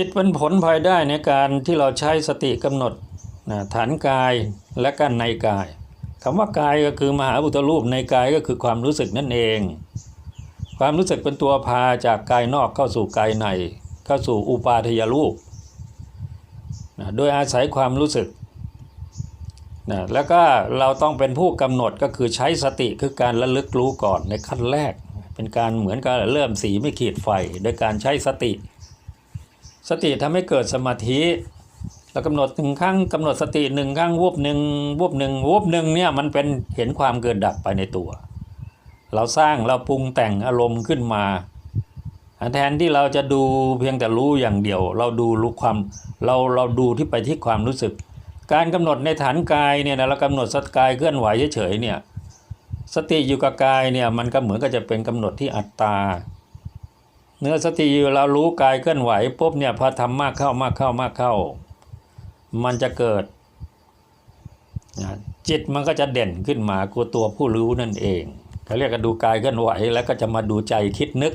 จิตเป็นผลพลอยได้ในการที่เราใช้สติกำหนดนะฐานกายและก็ในกายคำว่ากายก็คือมหาบุตรูปในกายก็คือความรู้สึกนั่นเอง ความรู้สึกเป็นตัวพาจากกายนอกเข้าสู่กายใน เข้าสู่อุปาทยรูปนะโดยอาศัยความรู้สึกนะแล้วก็เราต้องเป็นผู้กำหนดก็คือใช้สติคือการระลึกรู้ก่อนในขั้นแรก เป็นการเหมือนกับเริ่มสีไม่ขีดไฟ โดยการใช้สติ สติทำให้เกิดสมาธิเรากำหนดหนึ่งครั้งกำหนดสติหนึ่งครั้งวูบหนึ่งวูบหนึ่งวูบหนึ่งเนี่ยมันเป็นเห็นความเกิดดับไปในตัว เราสร้างเราปรุงแต่งอารมณ์ขึ้นมาแทนที่เราจะดูเพียงแต่รู้อย่างเดียว เราดูรู้ความเราเราดูที่ไปที่ความรู้สึก การกำหนดในฐานกายเนี่ยนะเรากำหนดสกายเคลื่อนไหวเฉยๆเนี่ยสติอยู่กับกายเนี่ยมันก็เหมือนกับจะเป็นกำหนดที่อัตตา เนื้อสติอยู่เรารู้กายเคลื่อนไหวปุ๊บเนี่ยพอทำมากเข้ามากเข้ามากเข้า มันจะเกิดจิตมันก็จะเด่นขึ้นมากูตัวผู้รู้นั่นเองเขาเรียกกันดูกายเคลื่อนไหวแล้วก็จะมาดูใจคิดนึก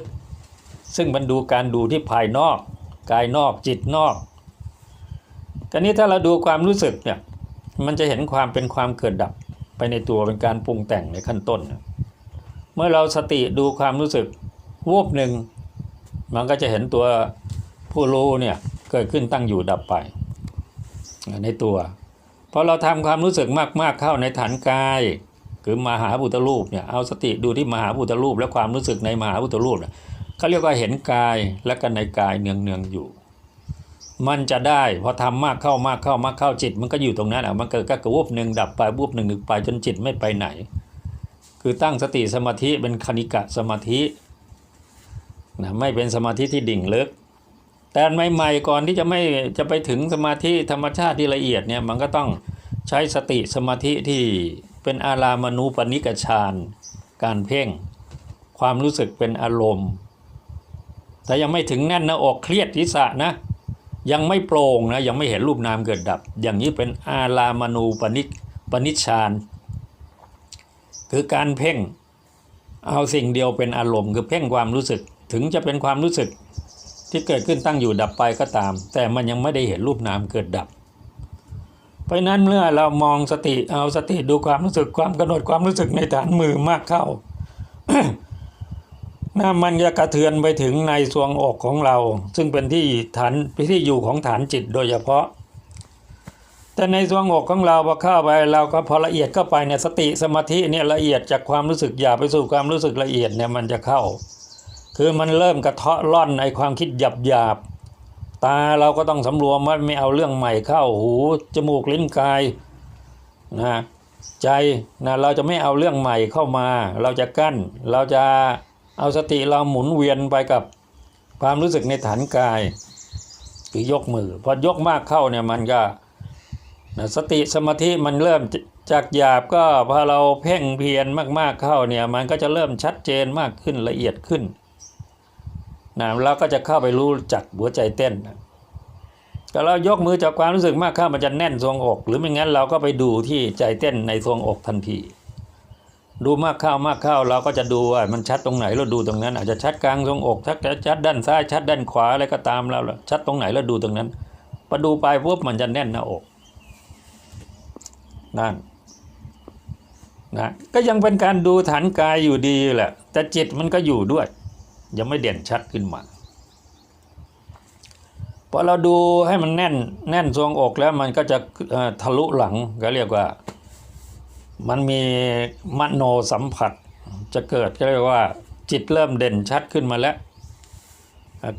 ซึ่งมันดูการดูที่ภายนอก กายนอกจิตนอกทีนี้ถ้าเราดูความรู้สึกเนี่ยมันจะเห็นความเป็นความเกิดดับไปในตัวเป็นการปรุงแต่งในขั้นต้น เมื่อเราสติดูความรู้สึกวูบหนึ่ง มันก็จะเห็นตัวผู้รู้เนี่ยเกิดขึ้นตั้งอยู่ดับไป ในตัวพอเราทำความรู้สึกมากๆเข้าในฐานกายคือมหาพุทธรูปเนี่ยเอาสติดูที่มหาพุทธรูป และความรู้สึกในมหาพุทธรูปเนี่ยเขาเรียกว่าเห็นกายและกันในกายเนืองๆอยู่ มันจะได้พอทำมากเข้ามากเข้ามากเข้าจิต มันก็อยู่ตรงนั้นอะมันเกิดก็กระวุบหนึ่งดับไปวุบหนึ่งหนึ่งไปจนจิตไม่ไปไหน คือตั้งสติสมาธิเป็นคณิกะสมาธิ นะไม่เป็นสมาธิที่ดิ่งลึก แต่ใหม่ๆก่อนที่จะไม่จะไปถึงสมาธิธรรมชาติที่ละเอียดเนี่ยมันก็ต้องใช้สติสมาธิที่เป็นอารามณูปนิกฌานการเพ่ง ความรู้สึกเป็นอารมณ์ แต่ยังไม่ถึงแน่นหน้าอกเครียดทิศะนะยังไม่โปร่งนะยังไม่เห็นรูปนามเกิดดับ อย่างนี้เป็นอารามณูปนิปนิชฌานคือการเพ่งเอาสิ่งเดียวเป็นอารมณ์ คือเพ่งความรู้สึกถึงจะเป็นความรู้สึกที่เกิดขึ้นตั้งอยู่ดับไปก็ตาม แต่มันยังไม่ได้เห็นรูปนามเกิดดับ เพราะนั้นเมื่อเรามองสติเอาสติดูความรู้สึกความกำหนดความรู้สึกในฐานมือมากเข้าน่ามันจะกระเทือนไปถึงในทรวงอกของเรา ซึ่งเป็นที่ฐานที่อยู่ของฐานจิตโดยเฉพาะ แต่ในทรวงอกของเราพอเข้าไปเราก็พอละเอียดเข้าไปเนี่ยสติสมาธิเนี่ยละเอียดจากความรู้สึกหยาบไปสู่ความรู้สึกละเอียดเนี่ยมันจะเข้า คือมันเริ่มกระเทาะล่อนในความคิดหยาบหยาบตาเราก็ต้องสำรวมว่าไม่เอาเรื่องใหม่เข้าหูจมูกลิ้นกายนะใจนะเราจะไม่เอาเรื่องใหม่เข้ามา เราจะกั้น เราจะเอาสติเราหมุนเวียนไปกับความรู้สึกในฐานกายคือยกมือพอยกมากเข้าเนี่ยมันก็นะสติสมาธิมันเริ่มจากหยาบก็พอเราเพ่งเพียรมากๆเข้าเนี่ยมันก็จะเริ่มชัดเจนมากขึ้นละเอียดขึ้น นะเราก็จะเข้าไปรู้จักหัวใจเต้นนะแต่เรายกมือจากความรู้สึกมากเข้ามันจะแน่นทรวงอก หรือไม่งั้นเราก็ไปดูที่ใจเต้นในทรวงอกทันทีดูมากเข้ามากเข้าเราก็จะดูว่ามันชัดตรงไหนเราดูตรงนั้น อาจจะชัดกลางทรวงอกชัดชัดด้านซ้ายชัดด้านขวาอะไรก็ตามเราชัดตรงไหนเราดูตรงนั้นพอดูไปปุ๊บมันจะแน่นหน้าอกนั่นนะก็ยังเป็นการดูฐานกายอยู่ดีแหละแต่จิตมันก็อยู่ด้วย ยังไม่เด่นชัดขึ้นมาพอเราดูให้มันแน่นแน่นทรวงอกแล้วมันก็จะทะลุหลังก็เรียกว่า มันมีมโนสัมผัสจะเกิดก็เรียกว่า จิตเริ่มเด่นชัดขึ้นมาแล้ว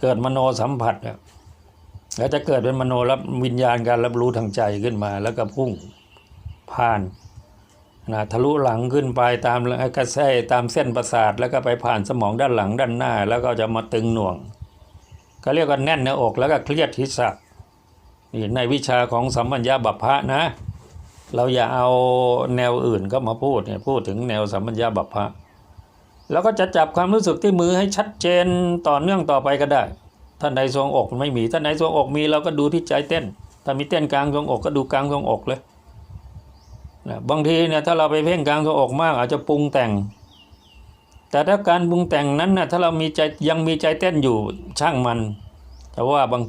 เกิดมโนสัมผัสแล้วจะเกิดเป็นมโนรับวิญญาณการรับรู้ทางใจขึ้นมา แล้วก็พุ่งผ่าน นะทะลุหลังขึ้นไปตามกระแสตามเส้นประสาท แล้วก็ไปผ่านสมองด้านหลังด้านหน้า แล้วก็จะมาตึงหน่วง ก็เรียกว่าแน่นหน้าอกแล้วก็เครียดทิศนี่ในวิชาของสัมปัญญาบัพพะนะ เราอย่าเอาแนวอื่นก็มาพูดเนี่ยพูดถึงแนวสัมปัญญาบัพพะแล้วก็จะจับความรู้สึกที่มือให้ชัดเจนต่อเนื่องต่อไปก็ได้ถ้านในทรวงอกมันไม่มีถ้านในทรวงอกมีเราก็ดูที่ใจเต้นถ้ามีเต้นกลางทรวงอกก็ดูกลางทรวงอกเลย นะบางทีเนี่ยถ้าเราไปเพ่งกลางตัวอกมาก อาจจะปรุงแต่ง แต่ถ้าการปรุงแต่งนั้นนะถ้าเรามีใจยังมีใจเต้นอยู่ช่างมัน แต่ว่าบาง